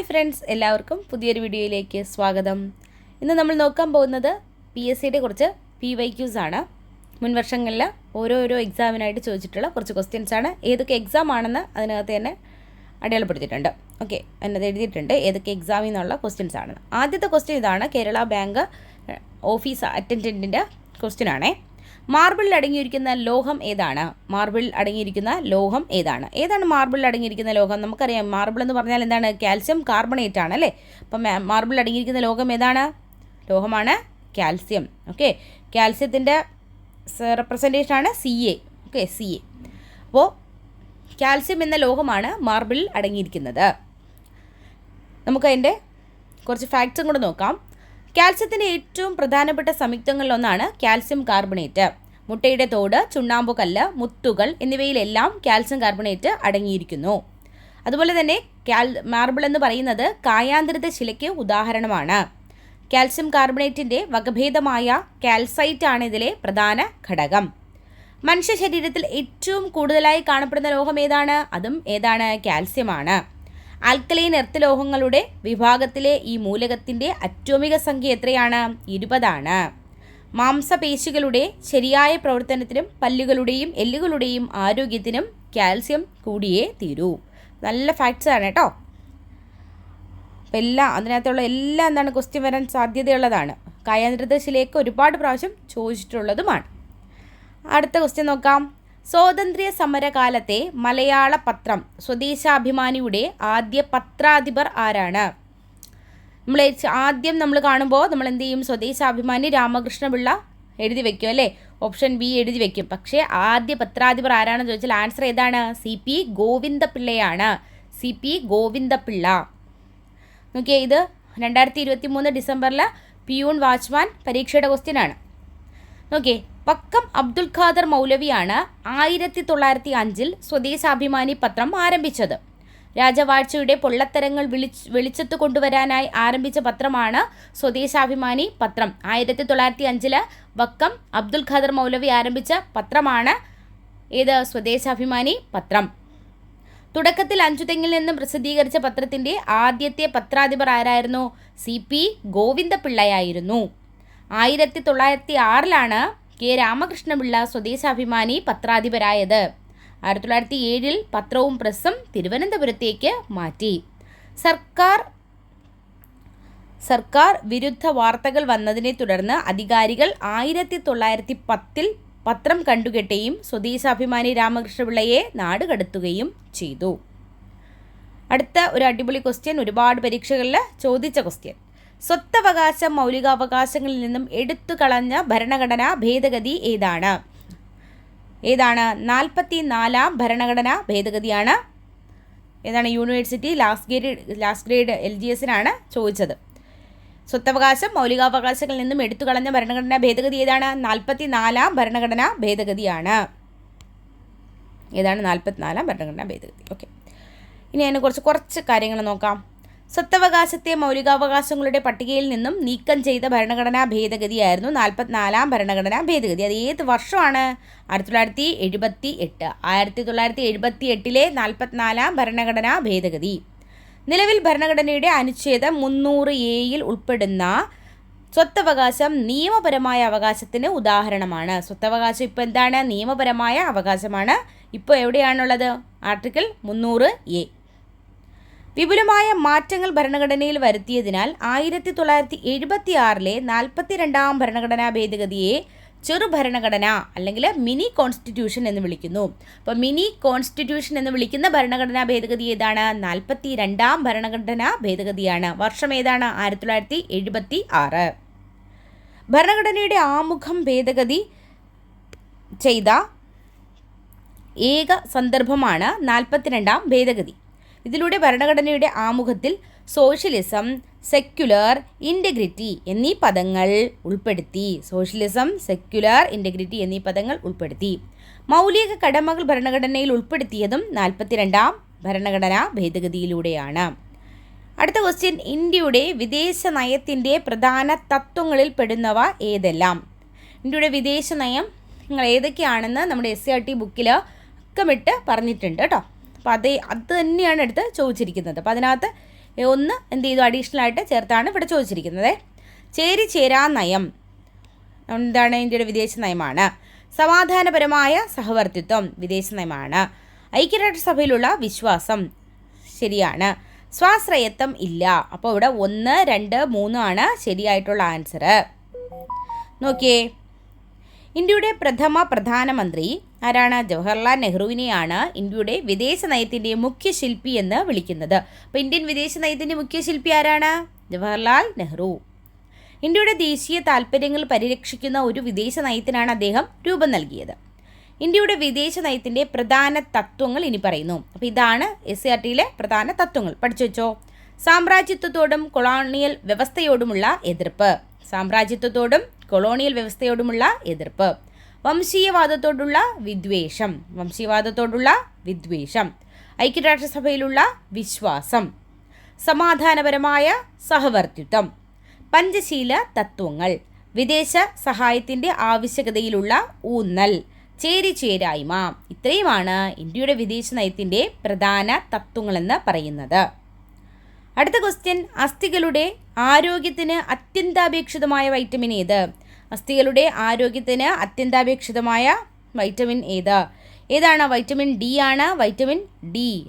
Hi friends എല്ലാവർക്കും പുതിയൊരു വീഡിയോയിലേക്ക് സ്വാഗതം. ഇന്ന് നമ്മൾ നോക്കാൻ പോകുന്നത് പി എസ് സിയുടെ കുറച്ച് പി വൈ ക്യൂസ് ആണ്. മുൻ വർഷങ്ങളിൽ ഓരോരോ എക്സാമിനായിട്ട് ചോദിച്ചിട്ടുള്ള കുറച്ച് ക്വസ്റ്റ്യൻസ് ആണ്. ഏതൊക്കെ എക്സാം ആണെന്ന് അതിനകത്ത് തന്നെ അടയാളപ്പെടുത്തിയിട്ടുണ്ട്. ഓക്കെ എന്നത് എഴുതിയിട്ടുണ്ട് ഏതൊക്കെ എക്സാമിൽ നിന്നുള്ള ക്വസ്റ്റ്യൻസ് ആണെന്ന് ആദ്യത്തെ ക്വസ്റ്റ്യൻ ഇതാണ് കേരള ബാങ്ക് ഓഫീസ് അറ്റൻഡന്റിന്റെ ക്വസ്റ്റ്യൻ ആണേ. മാർബിളിൽ അടങ്ങിയിരിക്കുന്ന ലോഹം ഏതാണ്? മാർബിളിൽ അടങ്ങിയിരിക്കുന്ന ലോഹം ഏതാണ്? ഏതാണ് മാർബിളിൽ അടങ്ങിയിരിക്കുന്ന ലോഹം? നമുക്കറിയാം മാർബിൾ എന്ന് പറഞ്ഞാൽ എന്താണ്? കാൽസ്യം കാർബണേറ്റ് ആണ് അല്ലേ? അപ്പം മാർബിളിൽ അടങ്ങിയിരിക്കുന്ന ലോഹം ഏതാണ്? ലോഹമാണ് കാൽസ്യം ഓക്കെ കാൽസ്യത്തിന്റെ ആണ് C A okay C A അപ്പോൾ കാൽസ്യം എന്ന ലോഹമാണ് മാർബിളിൽ അടങ്ങിയിരിക്കുന്നത്. നമുക്കതിന്റെ കുറച്ച് ഫാക്ട്സും കൂടെ നോക്കാം. കാൽസ്യത്തിന്റെ ഏറ്റവും പ്രധാനപ്പെട്ട സംയുക്തങ്ങളിലൊന്നാണ് കാൽസ്യം കാർബണേറ്റ്. മുട്ടയുടെ തോട് ചുണ്ണാമ്പുകല്ല് മുത്തുകൾ എന്നിവയിലെല്ലാം കാൽസ്യം കാർബണേറ്റ് അടങ്ങിയിരിക്കുന്നു. അതുപോലെ തന്നെ കാൽ മാർബിൾ എന്ന് പറയുന്നത് കായാന്തരിത ശിലയ്ക്ക് ഉദാഹരണമാണ്. കാൽസ്യം കാർബണേറ്റിന്റെ വകഭേദമായ കാൽസൈറ്റ് ആണ് ഇതിലെ പ്രധാന ഘടകം. മനുഷ്യ ശരീരത്തിൽ ഏറ്റവും കൂടുതലായി കാണപ്പെടുന്ന ലോഹം ഏതാണ്? അതും ഏതാണ്? കാൽസ്യമാണ്. ആൽക്കലൈൻ എർത്ത് ലോഹങ്ങളുടെ വിഭാഗത്തിലെ ഈ മൂലകത്തിന്റെ അറ്റോമിക സംഖ്യ എത്രയാണ്? ഇരുപതാണ്. മാംസപേശികളുടെ ശരിയായ പ്രവർത്തനത്തിനും പല്ലുകളുടെയും എല്ലുകളുടെയും ആരോഗ്യത്തിനും കാൽസ്യം കൂടിയേ തീരൂ. നല്ല ഫാക്ട്സ് ആണ് കേട്ടോ. അപ്പം എല്ലാം അതിനകത്തുള്ള എല്ലാം എന്താണ് ക്വസ്റ്റ്യൻ വരാൻ സാധ്യതയുള്ളതാണ്. കായാന്തൃതശിലേക്ക് ഒരുപാട് പ്രാവശ്യം ചോദിച്ചിട്ടുള്ളതുമാണ്. അടുത്ത ക്വസ്റ്റ്യൻ നോക്കാം. സ്വാതന്ത്ര്യ സമരകാലത്തെ മലയാള പത്രം സ്വദേശാഭിമാനിയുടെ ആദ്യ പത്രാധിപർ ആരാണ്? നമ്മൾ ആദ്യം നമ്മൾ കാണുമ്പോൾ നമ്മൾ എന്ത് ചെയ്യും? സ്വദേശാഭിമാനി രാമകൃഷ്ണപിള്ള എഴുതി വെക്കും അല്ലേ? ഓപ്ഷൻ ബി എഴുതി വെക്കും. പക്ഷേ ആദ്യ പത്രാധിപർ ആരാണെന്ന് ചോദിച്ചാൽ ആൻസർ ഏതാണ്? C P ഗോവിന്ദപിള്ളയാണ്. C P Govinda Pillai. നോക്കിയേ ഇത് രണ്ടായിരത്തി ഇരുപത്തി മൂന്ന് ഡിസംബറിൽ പിയൂൺ വാച്ച്മാൻ പരീക്ഷയുടെ ക്വസ്റ്റ്യൻ ആണ്. നോക്കിയേ പക്കം അബ്ദുൽ ഖാദർ മൗലവിയാണ് ആയിരത്തി തൊള്ളായിരത്തി അഞ്ചിൽ സ്വദേശാഭിമാനി പത്രം ആരംഭിച്ചത്. രാജവാഴ്ചയുടെ പൊള്ളത്തരങ്ങൾ വിളിച്ച് വെളിച്ചത്ത് കൊണ്ടുവരാനായി ആരംഭിച്ച പത്രമാണ് സ്വദേശാഭിമാനി പത്രം. ആയിരത്തി തൊള്ളായിരത്തി അഞ്ചിൽ വക്കം അബ്ദുൽ ഖാദർ മൗലവി ആരംഭിച്ച പത്രമാണ് ഏത് സ്വദേശാഭിമാനി പത്രം. തുടക്കത്തിൽ അഞ്ചുതെങ്ങിൽ നിന്നും പ്രസിദ്ധീകരിച്ച പത്രത്തിന്റെ ആദ്യത്തെ പത്രാധിപർ ആരായിരുന്നു? സി പി ഗോവിന്ദപിള്ളയായിരുന്നു. ആയിരത്തി തൊള്ളായിരത്തി ആറിലാണ് കെ രാമകൃഷ്ണപിള്ള സ്വദേശാഭിമാനി പത്രാധിപരായത്. ആയിരത്തി തൊള്ളായിരത്തി ഏഴിൽ പത്രവും പ്രസ്സും തിരുവനന്തപുരത്തേക്ക് മാറ്റി. സർക്കാർ സർക്കാർ വിരുദ്ധ വാർത്തകൾ വന്നതിനെ തുടർന്ന് അധികാരികൾ ആയിരത്തി തൊള്ളായിരത്തി പത്തിൽ പത്രം കണ്ടുകെട്ടുകയും സ്വദേശാഭിമാനി രാമകൃഷ്ണപിള്ളയെ നാടുകടത്തുകയും ചെയ്തു. അടുത്ത ഒരു അടിപൊളി ക്വസ്റ്റ്യൻ ഒരുപാട് പരീക്ഷകളിൽ ചോദിച്ച ക്വസ്റ്റ്യൻ സ്വത്തവകാശം മൗലികാവകാശങ്ങളിൽ നിന്നും എടുത്തു കളഞ്ഞ ഭരണഘടന ഭേദഗതി ഏതാണ്? ഏതാണ്? നാൽപ്പത്തി നാലാം ഭരണഘടനാ ഭേദഗതിയാണ്. ഏതാണ്? University last grade last grade L G എസിനാണ് ചോദിച്ചത്. സ്വത്തവകാശം മൗലികാവകാശങ്ങളിൽ നിന്നും എടുത്തു കളഞ്ഞ ഭരണഘടനാ ഭേദഗതി ഏതാണ്? നാൽപ്പത്തി നാലാം ഭരണഘടനാ ഭേദഗതിയാണ്. ഏതാണ്? നാൽപ്പത്തിനാലാം ഭരണഘടനാ ഭേദഗതി. ഓക്കെ. ഇനി അതിനെ കുറച്ച് കുറച്ച് കാര്യങ്ങൾ നോക്കാം. സ്വത്തവകാശത്തെ മൗലികാവകാശങ്ങളുടെ പട്ടികയിൽ നിന്നും നീക്കം ചെയ്ത ഭരണഘടനാ ഭേദഗതിയായിരുന്നു നാൽപ്പത്തിനാലാം ഭരണഘടനാ ഭേദഗതി. അത് ഏത് വർഷമാണ്? ആയിരത്തി തൊള്ളായിരത്തി എഴുപത്തി എട്ട് ആയിരത്തി തൊള്ളായിരത്തി എഴുപത്തി എട്ടിലെ നാൽപ്പത്തിനാലാം ഭരണഘടനാ ഭേദഗതി. നിലവിൽ ഭരണഘടനയുടെ അനുച്ഛേദം മുന്നൂറ് എയിൽ ഉൾപ്പെടുന്ന സ്വത്തവകാശം നിയമപരമായ അവകാശത്തിന് ഉദാഹരണമാണ്. സ്വത്തവകാശം ഇപ്പോൾ എന്താണ്? നിയമപരമായ അവകാശമാണ്. ഇപ്പോൾ എവിടെയാണുള്ളത്? ആർട്ടിക്കിൾ മുന്നൂറ് എ. വിപുലമായ മാറ്റങ്ങൾ ഭരണഘടനയിൽ വരുത്തിയതിനാൽ ആയിരത്തി തൊള്ളായിരത്തി എഴുപത്തി ആറിലെ നാൽപ്പത്തി രണ്ടാം ഭരണഘടനാ ഭേദഗതിയെ ചെറു ഭരണഘടന അല്ലെങ്കിൽ മിനി കോൺസ്റ്റിറ്റ്യൂഷൻ എന്ന് വിളിക്കുന്നു. അപ്പോൾ മിനി കോൺസ്റ്റിറ്റ്യൂഷൻ എന്ന് വിളിക്കുന്ന ഭരണഘടനാ ഭേദഗതി ഏതാണ്? നാൽപ്പത്തി രണ്ടാം ഭരണഘടനാ ഭേദഗതിയാണ്. വർഷം ഏതാണ്? ആയിരത്തി തൊള്ളായിരത്തി എഴുപത്തി ആറ് ഭരണഘടനയുടെ ആമുഖം ഭേദഗതി ചെയ്ത ഏക സന്ദർഭമാണ് നാൽപ്പത്തിരണ്ടാം ഭേദഗതി. ഇതിലൂടെ ഭരണഘടനയുടെ ആമുഖത്തിൽ സോഷ്യലിസം സെക്യുലർ ഇന്റഗ്രിറ്റി എന്നീ പദങ്ങൾ ഉൾപ്പെടുത്തി. സോഷ്യലിസം സെക്യുലർ ഇന്റഗ്രിറ്റി എന്നീ പദങ്ങൾ ഉൾപ്പെടുത്തി. മൗലിക കടമകൾ ഭരണഘടനയിൽ ഉൾപ്പെടുത്തിയതും നാൽപ്പത്തിരണ്ടാം ഭരണഘടനാ ഭേദഗതിയിലൂടെയാണ്. അടുത്ത ക്വസ്റ്റ്യൻ ഇന്ത്യയുടെ വിദേശ നയത്തിന്റെ പ്രധാന തത്വങ്ങളിൽ പെടുന്നവ ഏതെല്ലാം? ഇന്ത്യയുടെ വിദേശ നയം നിങ്ങൾ ഏതൊക്കെയാണെന്ന് നമ്മുടെ എസ് സി ആർ ടി ബുക്കിൽ ഒക്കെ വിട്ട് പറഞ്ഞിട്ടുണ്ട് കേട്ടോ. അപ്പോൾ അതേ അത് തന്നെയാണ് എടുത്ത് ചോദിച്ചിരിക്കുന്നത്. അപ്പോൾ അതിനകത്ത് ഒന്ന് എന്ത് ചെയ്തു? അഡീഷണൽ ആയിട്ട് ചേർത്താണ് ഇവിടെ ചോദിച്ചിരിക്കുന്നത്. ചേരി ചേരാ നയം. എന്താണ് ഇന്ത്യയുടെ വിദേശ നയമാണ്? സമാധാനപരമായ സഹവർത്തിത്വം വിദേശ നയമാണ്. ഐക്യരാഷ്ട്രസഭയിലുള്ള വിശ്വാസം ശരിയാണ്. സ്വാശ്രയത്വം ഇല്ല. അപ്പോൾ ഇവിടെ ഒന്ന് രണ്ട് മൂന്ന് ആണ് ശരിയായിട്ടുള്ള ആൻസർ നോക്കിയേ. ഇന്ത്യയുടെ പ്രഥമ പ്രധാനമന്ത്രി ആരാണ്? ജവഹർലാൽ നെഹ്റുവിനെയാണ് ഇന്ത്യയുടെ വിദേശ നയത്തിന്റെ മുഖ്യ ശില്പി എന്ന് വിളിക്കുന്നത്. അപ്പോൾ ഇന്ത്യൻ വിദേശ നയത്തിന്റെ മുഖ്യ ശില്പി ആരാണ്? ജവഹർലാൽ നെഹ്റു. ഇന്ത്യയുടെ ദേശീയ താൽപ്പര്യങ്ങൾ പരിരക്ഷിക്കുന്ന ഒരു വിദേശ നയത്തിനാണ് അദ്ദേഹം രൂപം നൽകിയത്. ഇന്ത്യയുടെ വിദേശ നയത്തിന്റെ പ്രധാന തത്വങ്ങൾ ഇനി പറയുന്നു. അപ്പോൾ ഇതാണ് എസ് സി ആർ ടിയിലെ പ്രധാന തത്വങ്ങൾ. പഠിച്ചു വെച്ചോ. സാമ്രാജ്യത്വത്തോടും കൊളോണിയൽ വ്യവസ്ഥയോടുമുള്ള എതിർപ്പ്. സാമ്രാജ്യത്വത്തോടും കൊളോണിയൽ വ്യവസ്ഥയോടുമുള്ള എതിർപ്പ്. വംശീയവാദത്തോടുള്ള വിദ്വേഷം. വംശീയവാദത്തോടുള്ള വിദ്വേഷം. ഐക്യരാഷ്ട്രസഭയിലുള്ള വിശ്വാസം. സമാധാനപരമായ സഹവർത്തിത്വം. പഞ്ചശീല തത്വങ്ങൾ. വിദേശ സഹായത്തിന്റെ ആവശ്യകതയിലുള്ള ഊന്നൽ. ചേരിചേരായ്മ. ഇത്രയുമാണ് ഇന്ത്യയുടെ വിദേശ നയത്തിന്റെ പ്രധാന തത്വങ്ങളെന്ന് പറയുന്നത്. അടുത്ത ക്വസ്റ്റ്യൻ അസ്ഥികളുടെ ആരോഗ്യത്തിന് അത്യന്താപേക്ഷിതമായ വൈറ്റമിൻ ഏത്? അസ്ഥികളുടെ ആരോഗ്യത്തിന് അത്യന്താപേക്ഷിതമായ വൈറ്റമിൻ ഏത്? ഏതാണ് വൈറ്റമിൻ ഡി ആണ് വൈറ്റമിൻ ഡി.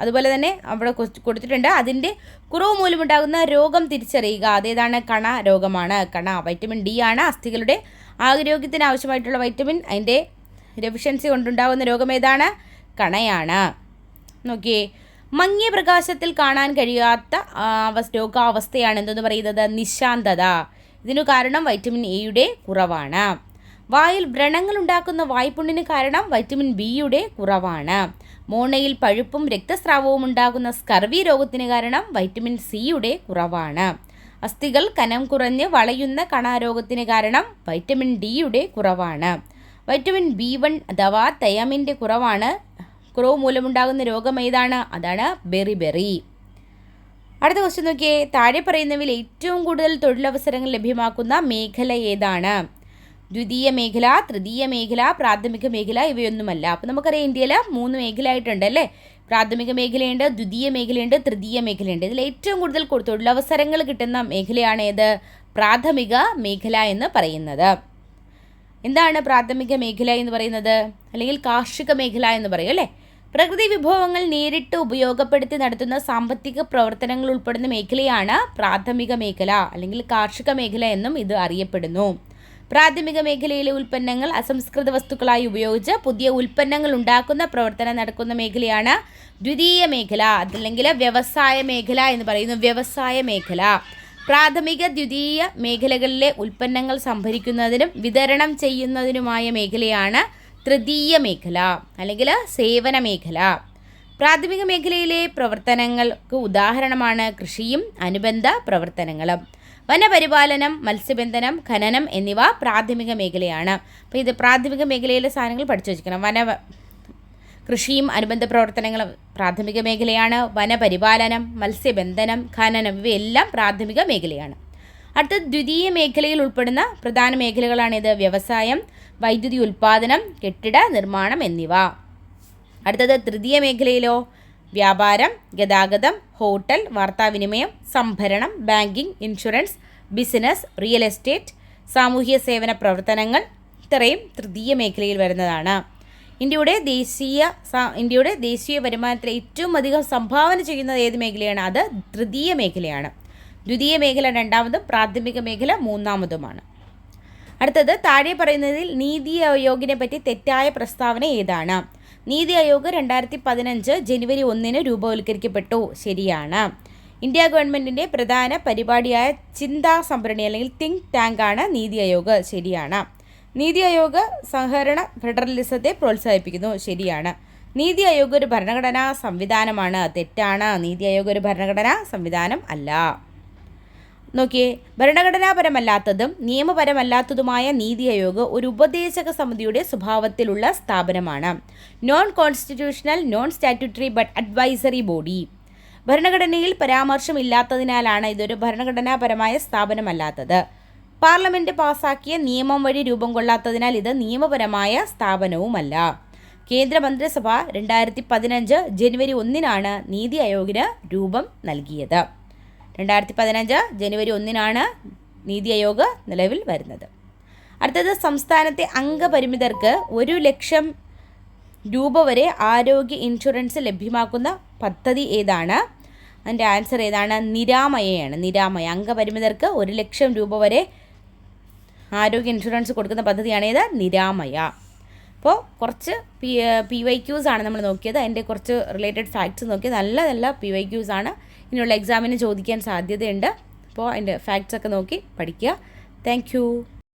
അതുപോലെ തന്നെ അവിടെ കൊടുത്തിട്ടുണ്ട്. അതിന്റെ കുറവ് മൂലമുണ്ടാകുന്ന രോഗം തിരിച്ചറിയുക. അതേതാണ് കണ രോഗമാണ്. കണ വൈറ്റമിൻ ഡി ആണ്. അസ്ഥികളുടെ ആരോഗ്യത്തിന് ആവശ്യമായിട്ടുള്ള വൈറ്റമിൻ. അതിന്റെ ഡെഫിഷ്യൻസി കൊണ്ടുണ്ടാകുന്ന രോഗം ഏതാണ്? കണയാണ്. നോക്കിയേ. മങ്ങിയ പ്രകാശത്തിൽ കാണാൻ കഴിയാത്ത രോഗാവസ്ഥയാണ് എന്തെന്ന് പറയുന്നത്? നിശാന്തത. ഇതിനു കാരണം വൈറ്റമിൻ എയുടെ കുറവാണ്. വായിൽ വ്രണങ്ങൾ ഉണ്ടാക്കുന്ന വായ്പുണ്ണിന് കാരണം വൈറ്റമിൻ ബിയുടെ കുറവാണ്. മോണയിൽ പഴുപ്പും രക്തസ്രാവവും ഉണ്ടാകുന്ന സ്കർവി രോഗത്തിന് കാരണം വൈറ്റമിൻ സിയുടെ കുറവാണ്. അസ്ഥികൾ കനം കുറഞ്ഞ് വളയുന്ന കണാരോഗത്തിന് കാരണം വൈറ്റമിൻ ഡിയുടെ കുറവാണ്. വൈറ്റമിൻ ബി വൺ അഥവാ തയാമിന്റെ കുറവാണ്. കുറവ് മൂലമുണ്ടാകുന്ന രോഗം ഏതാണ്? അതാണ് ബെറി ബെറി. അടുത്ത ക്വസ്റ്റ്യൻ നോക്കിയേ. താഴെ പറയുന്നവയിൽ ഏറ്റവും കൂടുതൽ തൊഴിലവസരങ്ങൾ ലഭ്യമാക്കുന്ന മേഖല ഏതാണ്? ദ്വിതീയ മേഖല തൃതീയ മേഖല പ്രാഥമിക മേഖല ഇവയൊന്നുമല്ല. അപ്പോൾ നമുക്കറിയാം ഇന്ത്യയിൽ മൂന്ന് മേഖല ആയിട്ടുണ്ട് അല്ലേ? പ്രാഥമിക മേഖലയുണ്ട് ദ്വിതീയ മേഖലയുണ്ട് തൃതീയ മേഖലയുണ്ട്. ഇതിൽ ഏറ്റവും കൂടുതൽ തൊഴിലവസരങ്ങൾ കിട്ടുന്ന മേഖലയാണ് ഏത്? പ്രാഥമിക മേഖല എന്ന് പറയുന്നത്. എന്താണ് പ്രാഥമിക മേഖല എന്ന് പറയുന്നത്? അല്ലെങ്കിൽ കാർഷിക മേഖല എന്ന് പറയും അല്ലേ? പ്രകൃതി വിഭവങ്ങൾ നേരിട്ട് ഉപയോഗപ്പെടുത്തി നടത്തുന്ന സാമ്പത്തിക പ്രവർത്തനങ്ങൾ ഉൾപ്പെടുന്ന മേഖലയാണ് പ്രാഥമിക മേഖല അല്ലെങ്കിൽ കാർഷിക മേഖല എന്നും ഇത് അറിയപ്പെടുന്നു. പ്രാഥമിക മേഖലയിലെ ഉൽപ്പന്നങ്ങൾ അസംസ്കൃത വസ്തുക്കളായി ഉപയോഗിച്ച് പുതിയ ഉൽപ്പന്നങ്ങൾ ഉണ്ടാക്കുന്ന പ്രവർത്തനം നടക്കുന്ന മേഖലയാണ് ദ്വിതീയ മേഖല അതല്ലെങ്കിൽ വ്യവസായ മേഖല എന്ന് പറയുന്നു വ്യവസായ മേഖല. പ്രാഥമിക ദ്വിതീയ മേഖലകളിലെ ഉൽപ്പന്നങ്ങൾ സംഭരിക്കുന്നതിനും വിതരണം ചെയ്യുന്നതിനുമായ മേഖലയാണ് തൃതീയ മേഖല അല്ലെങ്കിൽ സേവന മേഖല. പ്രാഥമിക മേഖലയിലെ പ്രവർത്തനങ്ങൾക്ക് ഉദാഹരണമാണ് കൃഷിയും അനുബന്ധ പ്രവർത്തനങ്ങളും. വനപരിപാലനം മത്സ്യബന്ധനം ഖനനം എന്നിവ പ്രാഥമിക മേഖലയാണ്. അപ്പോൾ ഇത് പ്രാഥമിക മേഖലയിലെ സാധനങ്ങൾ പഠിച്ചു വച്ചിരിക്കണം. വന കൃഷിയും അനുബന്ധ പ്രവർത്തനങ്ങളും പ്രാഥമിക മേഖലയാണ്. വനപരിപാലനം മത്സ്യബന്ധനം ഖനനം ഇവയെല്ലാം പ്രാഥമിക മേഖലയാണ്. അടുത്ത ദ്വിതീയ മേഖലയിൽ ഉൾപ്പെടുന്ന പ്രധാന മേഖലകളാണിത് വ്യവസായം വൈദ്യുതി ഉൽപ്പാദനം കെട്ടിട നിർമ്മാണം എന്നിവ. അടുത്തത് തൃതീയ മേഖലയിലോ? വ്യാപാരം ഗതാഗതം ഹോട്ടൽ വാർത്താവിനിമയം സംഭരണം banking insurance business real estate സാമൂഹ്യ സേവന പ്രവർത്തനങ്ങൾ ഇത്രയും തൃതീയ മേഖലയിൽ വരുന്നതാണ്. ഇന്ത്യയുടെ ദേശീയ ഇന്ത്യയുടെ ദേശീയ വരുമാനത്തിൽ ഏറ്റവും അധികം സംഭാവന ചെയ്യുന്നത് ഏത് മേഖലയാണ്? അത് തൃതീയ മേഖലയാണ്. ദ്വിതീയ മേഖല രണ്ടാമതും പ്രാഥമിക മേഖല മൂന്നാമതുമാണ്. അടുത്തത് താഴെ പറയുന്നതിൽ നീതി ആയോഗിനെ പറ്റി തെറ്റായ പ്രസ്താവന ഏതാണ്? നീതി ആയോഗ് രണ്ടായിരത്തി പതിനഞ്ച് ജനുവരി ഒന്നിന് രൂപവൽക്കരിക്കപ്പെട്ടു. ശരിയാണ്. ഇന്ത്യ ഗവൺമെന്റിന്റെ പ്രധാന പരിപാടിയായ ചിന്താ സംഭരണി അല്ലെങ്കിൽ തിങ്ക് ടാങ്ക് ആണ് നീതി ആയോഗ്. ശരിയാണ്. നീതി ആയോഗ് സഹകരണ ഫെഡറലിസത്തെ പ്രോത്സാഹിപ്പിക്കുന്നു. ശരിയാണ്. നീതി ആയോഗ് ഒരു ഭരണഘടനാ സംവിധാനമാണ്. തെറ്റാണ്. നീതി ആയോഗ് ഒരു ഭരണഘടനാ സംവിധാനം അല്ല. നോക്കിയേ ഭരണഘടനാപരമല്ലാത്തതും നിയമപരമല്ലാത്തതുമായ നീതി ആയോഗ് ഒരു ഉപദേശക സമിതിയുടെ സ്വഭാവത്തിലുള്ള സ്ഥാപനമാണ്. Non constitutional non statutory but advisory body ഭരണഘടനയിൽ പരാമർശമില്ലാത്തതിനാലാണ് ഇതൊരു ഭരണഘടനാപരമായ സ്ഥാപനമല്ലാത്തത്. പാർലമെന്റ് പാസാക്കിയ നിയമം വഴി രൂപം കൊള്ളാത്തതിനാൽ ഇത് നിയമപരമായ സ്ഥാപനവുമല്ല. കേന്ദ്രമന്ത്രിസഭ രണ്ടായിരത്തി പതിനഞ്ച് ജനുവരി ഒന്നിനാണ് നീതി ആയോഗിന് രൂപം നൽകിയത്. രണ്ടായിരത്തി പതിനഞ്ച് ജനുവരി ഒന്നിനാണ് നീതി ആയോഗ് നിലവിൽ വരുന്നത്. അടുത്തത് സംസ്ഥാനത്തെ അംഗപരിമിതർക്ക് ഒരു ലക്ഷം രൂപ വരെ ആരോഗ്യ ഇൻഷുറൻസ് ലഭ്യമാക്കുന്ന പദ്ധതി ഏതാണ്? അതിന്റെ ആൻസർ ഏതാണ്? നിരാമയയാണ്. നിരാമയ. അംഗപരിമിതർക്ക് ഒരു ലക്ഷം രൂപ വരെ ആരോഗ്യ ഇൻഷുറൻസ് കൊടുക്കുന്ന പദ്ധതിയാണ് ഏത്? നിരാമയ. അപ്പോൾ കുറച്ച് പി പി വൈ ക്യൂസ് ആണ് നമ്മൾ നോക്കിയത്. അതിന്റെ കുറച്ച് റിലേറ്റഡ് ഫാക്ട്സ് നോക്കിയത്. നല്ല നല്ല പി വൈ ക്യൂസ് ആണ്. ഇനിയുള്ള എക്സാമിന് ചോദിക്കാൻ സാധ്യതയുണ്ട്. അപ്പോൾ അതിന്റെ ഫാക്ട്സ് ഒക്കെ നോക്കി പഠിക്കുക. താങ്ക്